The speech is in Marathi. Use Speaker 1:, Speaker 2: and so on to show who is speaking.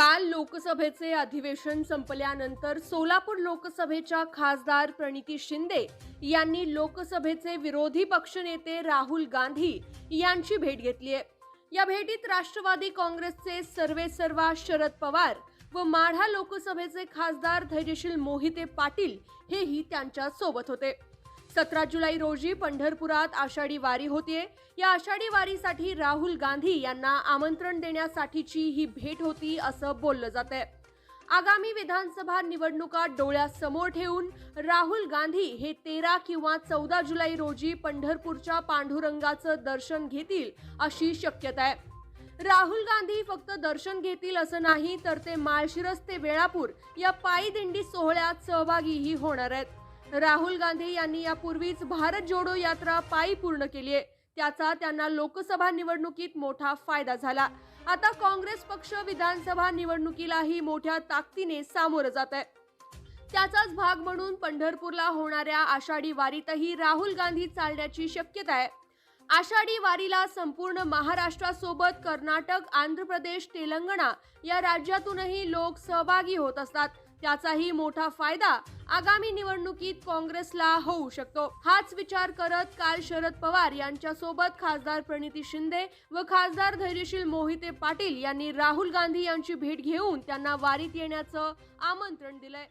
Speaker 1: काल लोकसभेचे अधिवेशन संपल्यानंतर सोलापूर लोकसभेच्या खासदार प्रणिती शिंदे यांनी लोकसभेचे विरोधी पक्षनेते राहुल गांधी यांची भेट घेतली आहे. या भेटीत राष्ट्रवादी काँग्रेसचे सर्वे सर्वा शरद पवार व माढा लोकसभेचे खासदार धैर्यशील मोहिते पाटील हेही त्यांच्यासोबत होते. सतरा जुलै रोजी पंढरपुरात आषाढी वारी होतीये या आषाढी वारीसाठी राहुल गांधी यांना आमंत्रण देण्यासाठीची ही भेट होती असं बोललं जात आहे आगामी विधानसभा निवडणुका डोळ्यासमोर ठेवून राहुल गांधी हे तेरा किंवा चौदा जुलै रोजी पंढरपूरच्या पांडुरंगाचं दर्शन घेतील अशी शक्यता आहे. राहुल गांधी फक्त दर्शन घेतील असं नाही तर ते माळशिरस ते वेळापूर या पायी दिंडी सोहळ्यात सहभागीही होणार आहेत. राहुल गांधी यांनी यापूर्वीच भारत जोडो यात्रा पायी पूर्ण केली आहे. त्याचा त्यांना लोकसभा निवडणुकीत मोठा फायदा झाला. आता काँग्रेस पक्ष विधानसभा निवडणुकीलाही मोठ्या ताकदीने सामोरं जात आहे. त्याचाच भाग म्हणून पंढरपूरला होणाऱ्या आषाढी वारीतही राहुल गांधी चालण्याची शक्यता आहे. आषाढी वारीला संपूर्ण महाराष्ट्रासोबत कर्नाटक आंध्र प्रदेश तेलंगणा या राज्यातूनही लोक सहभागी होत असतात. त्याचाही मोठा फायदा आगामी निवडणुकीत काँग्रेसला होऊ शकतो. हाच विचार करत काल शरद पवार यांच्यासोबत खासदार प्रणिती शिंदे व खासदार धैर्यशील मोहिते पाटील यांनी राहुल गांधी यांची भेट घेऊन त्यांना वारीत येण्याचं आमंत्रण दिलंय.